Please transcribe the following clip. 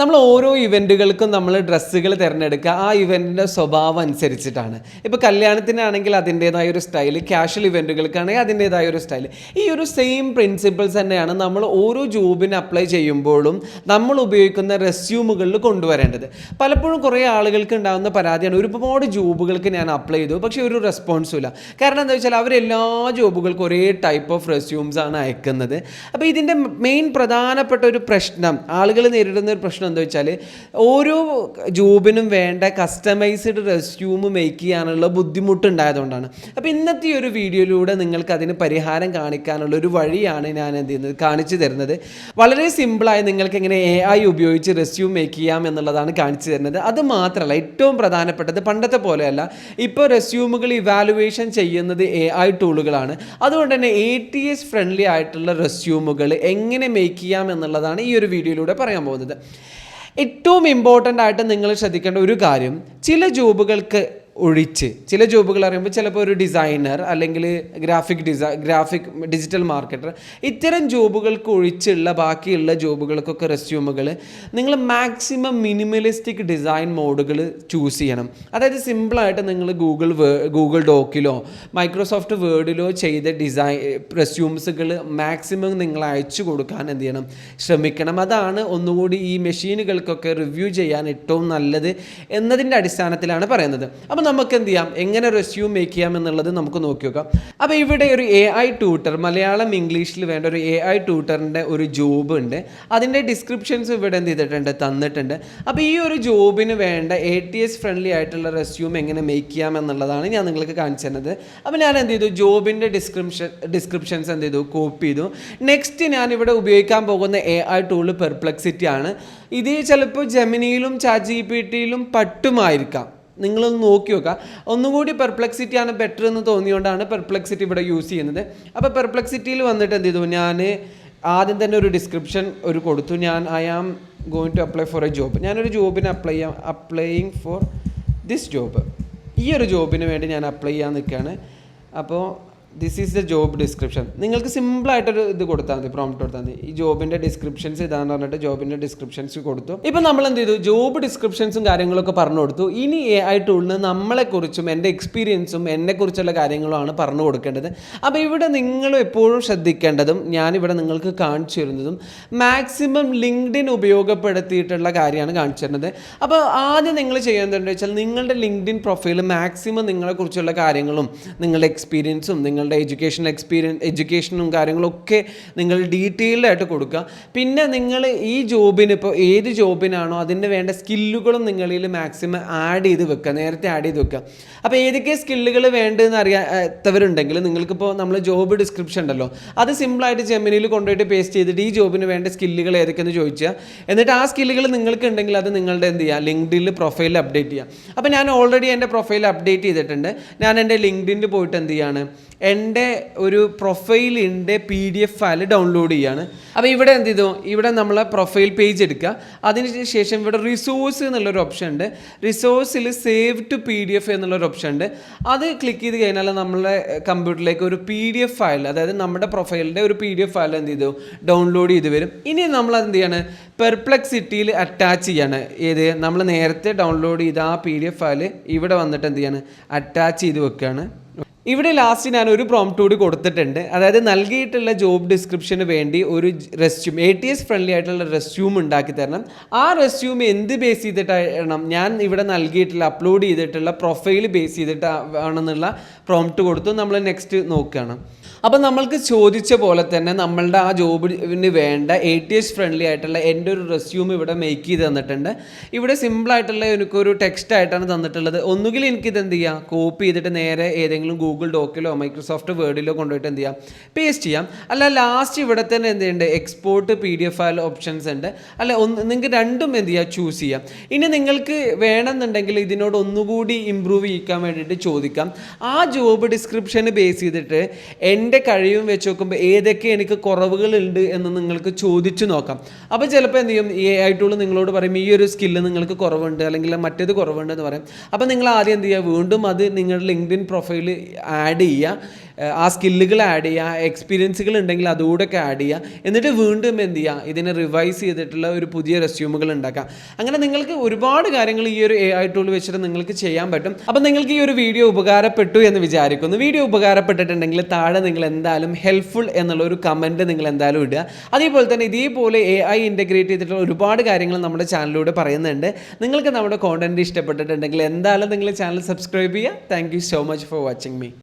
നമ്മൾ ഓരോ ഇവന്റുകൾക്കും നമ്മൾ ഡ്രസ്സുകൾ തിരഞ്ഞെടുക്കുക. ആ ഇവന്റിന്റെ സ്വഭാവം അനുസരിച്ചിട്ടാണ്. ഇപ്പോൾ കല്യാണത്തിനാണെങ്കിൽ അതിന്റേതായ ഒരു സ്റ്റൈൽ ക്യാഷ്വൽ ഇവന്റുകൾക്കാണെങ്കിൽ അതിന്റേതായ ഒരു സ്റ്റൈൽ ഈ ഒരു സെയിം പ്രിൻസിപ്പിൾസ് തന്നെയാണ് നമ്മൾ ഓരോ ജോബിന് അപ്ലൈ ചെയ്യുമ്പോഴും നമ്മൾ ഉപയോഗിക്കുന്ന റെസ്യൂമുകളിൽ കൊണ്ടുവരേണ്ടത്. പലപ്പോഴും കുറേ ആളുകൾക്ക് ഉണ്ടാകുന്ന പരാതിയാണ്. ഒരുപാട് ജോബുകൾക്ക് ഞാൻ അപ്ലൈ ചെയ്തു. പക്ഷേ ഒരു റെസ്പോൺസും ഇല്ല. കാരണം എന്താ വെച്ചാൽ അവരെല്ലാ ജോബുകൾക്കും ഒരേ ടൈപ്പ് ഓഫ് റെസ്യൂംസ് ആണ് അയക്കുന്നത്. അപ്പോൾ ഇതിന്റെ മെയിൻ പ്രധാനപ്പെട്ട ഒരു പ്രശ്നം ആളുകൾ നേരിടുന്ന ഒരു പ്രശ്നം എന്താ വെച്ചാൽ ഓരോ ജോബിനും വേണ്ട കസ്റ്റമൈസ്ഡ് റെസ്യൂം മേക്ക് ചെയ്യാനുള്ള ബുദ്ധിമുട്ടുണ്ടായതുകൊണ്ടാണ്. അപ്പോൾ ഇന്നത്തെ ഈ ഒരു വീഡിയോയിലൂടെ നിങ്ങൾക്ക് അതിന് പരിഹാരം കാണിക്കാനുള്ള ഒരു വഴിയാണ് ഞാൻ എന്ത് ചെയ്യുന്നത് കാണിച്ചു തരുന്നത്. വളരെ സിമ്പിളായി നിങ്ങൾക്ക് എങ്ങനെ എ ഐ ഉപയോഗിച്ച് റെസ്യൂം മേക്ക് ചെയ്യാം എന്നുള്ളതാണ് കാണിച്ചു തരുന്നത്. അത് മാത്രമല്ല ഏറ്റവും പ്രധാനപ്പെട്ടത് പണ്ടത്തെ പോലെയല്ല. ഇപ്പോൾ റെസ്യൂമുകൾ ഇവാലുവേഷൻ ചെയ്യുന്നത് എ ഐ ടൂളുകളാണ് അതുകൊണ്ട് തന്നെ എ ടി എസ് ഫ്രണ്ട്ലി ആയിട്ടുള്ള റെസ്യൂമുകൾ എങ്ങനെ മേക്ക് ചെയ്യാം എന്നുള്ളതാണ് ഈ ഒരു വീഡിയോയിലൂടെ പറയാൻ പോകുന്നത്. ഏറ്റവും ഇമ്പോർട്ടന്റ് ആയിട്ട് നിങ്ങൾ ശ്രദ്ധിക്കേണ്ട ഒരു കാര്യം ചില ജോബുകൾക്ക് ഒഴിച്ച്. ചില ജോബുകൾ അറിയുമ്പോൾ ചിലപ്പോൾ ഒരു ഡിസൈനർ അല്ലെങ്കിൽ graphic design graphic digital marketer ഇത്തരം ജോബുകൾക്ക് ഒഴിച്ചുള്ള ബാക്കിയുള്ള ജോബുകൾക്കൊക്കെ റെസ്യൂമുകൾ നിങ്ങൾ maximum minimalistic design modes choose ചെയ്യണം. അതായത് സിമ്പിളായിട്ട് നിങ്ങൾ ഗൂഗിൾ ഗൂഗിൾ ഡോക്കിലോ മൈക്രോസോഫ്റ്റ് വേർഡിലോ ചെയ്ത ഡിസൈൻ റെസ്യൂംസുകൾ മാക്സിമം നിങ്ങൾ അയച്ചു കൊടുക്കാൻ എന്ത് ചെയ്യണം? ശ്രമിക്കണം. അതാണ് ഒന്നുകൂടി ഈ മെഷീനുകൾക്കൊക്കെ റിവ്യൂ ചെയ്യാൻ ഏറ്റവും നല്ലത് എന്നതിന്റെ അടിസ്ഥാനത്തിലാണ് പറയുന്നത്. അപ്പോൾ നമുക്ക് എന്ത് ചെയ്യാം എങ്ങനെ ഒരു റെസ്യൂം മേക്ക് ചെയ്യാം എന്നുള്ളത് നമുക്ക് നോക്കി നോക്കാം. അപ്പോൾ ഇവിടെ ഒരു എ ഐ ട്യൂട്ടർ മലയാളം ഇംഗ്ലീഷിൽ വേണ്ട ഒരു എ ഐ ട്യൂട്ടറിന്റെ ഒരു ജോബ് ഉണ്ട്. അതിന്റെ ഡിസ്ക്രിപ്ഷൻസ് ഇവിടെ എന്ത് ചെയ്തിട്ടുണ്ട്? തന്നിട്ടുണ്ട്. അപ്പോൾ ഈ ഒരു ജോബിന് വേണ്ട എ ടി എസ് ഫ്രണ്ട്ലി ആയിട്ടുള്ള റെസ്യൂം എങ്ങനെ മേക്ക് ചെയ്യാം എന്നുള്ളതാണ് ഞാൻ നിങ്ങൾക്ക് കാണിച്ചു തന്നത്. അപ്പോൾ ഞാൻ എന്ത് ചെയ്തു? ജോബിന്റെ ഡിസ്ക്രിപ്ഷൻ ഡിസ്ക്രിപ്ഷൻസ് എന്ത് ചെയ്തു? കോപ്പി ചെയ്തു. നെക്സ്റ്റ് ഞാൻ ഇവിടെ ഉപയോഗിക്കാൻ പോകുന്ന എ ഐ ടൂൾ പെർപ്ലക്സിറ്റി ആണ്. ഇത് ചിലപ്പോൾ ജെമിനിയിലും ചാറ്റ് ജി പി ടിയിലും പട്ടുമായിരിക്കാം. നിങ്ങളൊന്ന് നോക്കി നോക്കുക. ഒന്നുകൂടി കൂടി ആണ് ബെറ്റർ എന്ന് തോന്നിയോണ്ടാണ് പെർപ്ലക്സിറ്റി ഇവിടെ യൂസ് ചെയ്യുന്നത്. അപ്പോൾ പെർപ്ലക്സിറ്റിയിൽ വന്നിട്ട് എന്ത് ചെയ്തു? ഞാൻ ആദ്യം തന്നെ ഒരു ഡിസ്ക്രിപ്ഷൻ ഒരു കൊടുത്തു. ഞാൻ I am going to apply for a job ഞാനൊരു ജോബിന് അപ്ലൈ ചെയ്യാം. അപ്ലൈയിങ് ഫോർ ദിസ് ജോബ് ഈ ഒരു ജോബിന് വേണ്ടി ഞാൻ അപ്ലൈ ചെയ്യാൻ നിൽക്കുകയാണ്. അപ്പോൾ this is the job description നിങ്ങൾക്ക് സിമ്പിളായിട്ടൊരു ഇത് കൊടുത്താൽ മതി പ്രോംപ്റ്റ് കൊടുത്താൽ മതി. ഈ ജോബിന്റെ ഡിസ്ക്രിപ്ഷൻസ് ഇതാന്ന് പറഞ്ഞിട്ട് ജോബിന്റെ ഡിസ്ക്രിപ്ഷൻസ് കൊടുത്തു. ഇപ്പം നമ്മൾ എന്ത് ചെയ്തു? ജോബ് ഡിസ്ക്രിപ്ഷൻസും കാര്യങ്ങളൊക്കെ പറഞ്ഞു കൊടുത്തു. ഇനി എ ഐ ടൂളിന് നമ്മളെക്കുറിച്ചും എന്റെ എക്സ്പീരിയൻസും എന്നെക്കുറിച്ചുള്ള കാര്യങ്ങളുമാണ് പറഞ്ഞു കൊടുക്കേണ്ടത്. അപ്പോൾ ഇവിടെ നിങ്ങൾ എപ്പോഴും ശ്രദ്ധിക്കേണ്ടതും ഞാനിവിടെ നിങ്ങൾക്ക് കാണിച്ചു തരുന്നതും മാക്സിമം ലിങ്ക്ഡിൻ ഉപയോഗപ്പെടുത്തിയിട്ടുള്ള കാര്യമാണ് കാണിച്ചു തരുന്നത്. അപ്പോൾ ആദ്യം നിങ്ങൾ ചെയ്യേണ്ടതെന്ന് വെച്ചാൽ നിങ്ങളുടെ ലിങ്ക്ഡിൻ പ്രൊഫൈൽ മാക്സിമം നിങ്ങളെക്കുറിച്ചുള്ള കാര്യങ്ങളും നിങ്ങളുടെ എക്സ്പീരിയൻസും നിങ്ങളുടെ എഡ്യൂക്കേഷൻ എക്സ്പീരിയൻസ് എഡ്യൂക്കേഷനും കാര്യങ്ങളൊക്കെ നിങ്ങൾ ഡീറ്റെയിൽഡ് ആയിട്ട് കൊടുക്കുക. പിന്നെ നിങ്ങൾ ഈ ജോബിന് ഇപ്പോൾ ഏത് ജോബിനാണോ അതിന് വേണ്ട സ്കില്ലുകളും നിങ്ങളിൽ മാക്സിമം ആഡ് ചെയ്ത് വെക്കുക. നേരത്തെ ആഡ് ചെയ്ത് വെക്കുക. അപ്പോൾ ഏതൊക്കെ സ്കില്ലുകൾ വേണ്ടതെന്ന് അറിയാത്തവരുണ്ടെങ്കിൽ നിങ്ങൾക്കിപ്പോൾ നമ്മൾ ജോബ് ഡിസ്ക്രിപ്ഷൻ ഉണ്ടല്ലോ. അത് സിമ്പിളായിട്ട് ജെമിനിയിൽ കൊണ്ടുപോയിട്ട് പേസ്റ്റ് ചെയ്തിട്ട് ഈ ജോബിന് വേണ്ട സ്കില്ലുകൾ ഏതൊക്കെയെന്ന് ചോദിച്ചാൽ എന്നിട്ട് ആ സ്കില്ലുകൾ നിങ്ങൾക്ക് ഉണ്ടെങ്കിൽ അത് നിങ്ങളുടെ എന്ത് ചെയ്യുക? ലിങ്ക്ഡിൽ പ്രൊഫൈൽ അപ്ഡേറ്റ് ചെയ്യുക. അപ്പോൾ ഞാൻ ഓൾറെഡി എന്റെ പ്രൊഫൈൽ അപ്ഡേറ്റ് ചെയ്തിട്ടുണ്ട്. ഞാൻ എന്റെ ലിങ്ക്ഡിനിൽ പോയിട്ട് എന്ത് ചെയ്യാണ്? എന്റെ ഒരു പ്രൊഫൈലിന്റെ P D F file download ചെയ്യാണ്. അപ്പോൾ ഇവിടെ എന്ത് ചെയ്തു? ഇവിടെ നമ്മൾ പ്രൊഫൈൽ പേജ് എടുക്കുക. അതിന് ശേഷം ഇവിടെ റിസോഴ്സ് എന്നുള്ളൊരു ഓപ്ഷൻ ഉണ്ട്. റിസോഴ്സിൽ save to P D F എന്നുള്ളൊരു ഓപ്ഷൻ ഉണ്ട്. അത് ക്ലിക്ക് ചെയ്ത് കഴിഞ്ഞാൽ നമ്മളെ കമ്പ്യൂട്ടറിലേക്ക് ഒരു പി ഡി എഫ് ഫയൽ അതായത് നമ്മുടെ പ്രൊഫൈലിന്റെ ഒരു പി ഡി എഫ് ഫയൽ എന്ത് ചെയ്തു? ഡൗൺലോഡ് ചെയ്ത് വരും. ഇനി നമ്മൾ എന്ത് ചെയ്യാണ്? പെർപ്ലക്സിറ്റിയിൽ അറ്റാച്ച് ചെയ്യാണ്. ഏത്? നമ്മൾ നേരത്തെ ഡൗൺലോഡ് ചെയ്ത ആ പി ഡി എഫ് ഫയൽ ഇവിടെ വന്നിട്ട് എന്ത് ചെയ്യാണ്? അറ്റാച്ച് ചെയ്ത് വെക്കുകയാണ് ഇവിടെ ലാസ്റ്റ് ഞാൻ ഒരു പ്രോംപ്റ്റ് കൂടി കൊടുത്തിട്ടുണ്ട്. അതായത് നൽകിയിട്ടുള്ള ജോബ് ഡിസ്ക്രിപ്ഷന് വേണ്ടി ഒരു resume A T S friendly ആയിട്ടുള്ള റെസ്യൂം ഉണ്ടാക്കി തരണം. ആ റെസ്യൂം എന്ത് ബേസ് ചെയ്തിട്ടാണ് ഞാൻ ഇവിടെ നൽകിയിട്ടുള്ള അപ്ലോഡ് ചെയ്തിട്ടുള്ള പ്രൊഫൈൽ ബേസ് ചെയ്തിട്ട് ആണെന്നുള്ള പ്രോംപ്റ്റ് കൊടുത്തു നമ്മൾ നെക്സ്റ്റ് നോക്കുകയാണ് അപ്പം നമ്മൾക്ക് ചോദിച്ച പോലെ തന്നെ നമ്മളുടെ ആ ജോബിന് വേണ്ട എ ടി എസ് ഫ്രണ്ട്ലി ആയിട്ടുള്ള എന്റെ ഒരു റെസ്യൂം ഇവിടെ മേക്ക് ചെയ്ത് തന്നിട്ടുണ്ട്. ഇവിടെ സിമ്പിളായിട്ടുള്ള എനിക്കൊരു ടെക്സ്റ്റ് ആയിട്ടാണ് തന്നിട്ടുള്ളത്. ഒന്നുകിൽ എനിക്കിത് എന്ത് ചെയ്യാം? കോപ്പി ചെയ്തിട്ട് നേരെ ഏതെങ്കിലും ഗൂഗിൾ ഡോക്കിലോ മൈക്രോസോഫ്റ്റ് വേർഡിലോ കൊണ്ടുപോയിട്ട് എന്ത് ചെയ്യാം? പേസ്റ്റ് ചെയ്യാം. അല്ല ലാസ്റ്റ് ഇവിടെ തന്നെ എന്ത് ചെയ്യുന്നുണ്ട് export P D F file options ഉണ്ട്. അല്ല ഒന്ന് നിങ്ങൾക്ക് രണ്ടും എന്ത് ചെയ്യാം? ചൂസ് ചെയ്യാം. ഇനി നിങ്ങൾക്ക് വേണമെന്നുണ്ടെങ്കിൽ ഇതിനോട് ഒന്നുകൂടി ഇമ്പ്രൂവ് ചെയ്യിക്കാൻ വേണ്ടിയിട്ട് ചോദിക്കാം. ആ ജോബ് ഡിസ്ക്രിപ്ഷന് ബേസ് ചെയ്തിട്ട് എന്റെ എന്റെ കഴിവും വെച്ച് നോക്കുമ്പോൾ ഏതൊക്കെ എനിക്ക് കുറവുകളുണ്ട് എന്ന് നിങ്ങൾക്ക് ചോദിച്ചു നോക്കാം. അപ്പോൾ ചിലപ്പോൾ എന്ത് ചെയ്യും? ഈ ഐ ടൂൾ നിങ്ങളോട് പറയും ഈ ഒരു സ്കില്ല് നിങ്ങൾക്ക് കുറവുണ്ട് അല്ലെങ്കിൽ മറ്റേത് കുറവുണ്ട് എന്ന് പറയും. അപ്പോൾ നിങ്ങൾ ആദ്യം എന്ത് ചെയ്യുക? വീണ്ടും അത് നിങ്ങളുടെ ലിങ്ക്ഡിൻ പ്രൊഫൈൽ ആഡ് ചെയ്യുക. ആ സ്കില്ലുകൾ ആഡ് ചെയ്യുക. എക്സ്പീരിയൻസുകൾ ഉണ്ടെങ്കിൽ അതുകൂടെ ഒക്കെ ആഡ് ചെയ്യുക. എന്നിട്ട് വീണ്ടും എന്ത് ചെയ്യുക? ഇതിനെ റിവൈസ് ചെയ്തിട്ടുള്ള ഒരു പുതിയ റെസ്യൂമുകൾ ഉണ്ടാക്കാം അങ്ങനെ നിങ്ങൾക്ക് ഒരുപാട് കാര്യങ്ങൾ ഈ ഒരു എ ഐ ടൂൾ വെച്ചിട്ട് നിങ്ങൾക്ക് ചെയ്യാൻ പറ്റും. അപ്പം നിങ്ങൾക്ക് ഈ ഒരു വീഡിയോ ഉപകാരപ്പെട്ടു എന്ന് വിചാരിക്കുന്നു. വീഡിയോ ഉപകാരപ്പെട്ടിട്ടുണ്ടെങ്കിൽ താഴെ നിങ്ങൾ എന്തായാലും ഹെൽപ്ഫുൾ എന്നുള്ള ഒരു കമന്റ് നിങ്ങൾ എന്തായാലും ഇടുക. അതേപോലെ തന്നെ ഇതേപോലെ എ ഐ ഇന്റഗ്രേറ്റ് ചെയ്തിട്ടുള്ള ഒരുപാട് കാര്യങ്ങൾ നമ്മുടെ ചാനലിലൂടെ പറയുന്നുണ്ട്. നിങ്ങൾക്ക് നമ്മുടെ കോണ്ടന്റ് ഇഷ്ടപ്പെട്ടിട്ടുണ്ടെങ്കിൽ എന്തായാലും നിങ്ങൾ ചാനൽ സബ്സ്ക്രൈബ് ചെയ്യുക. Thank so much for watching me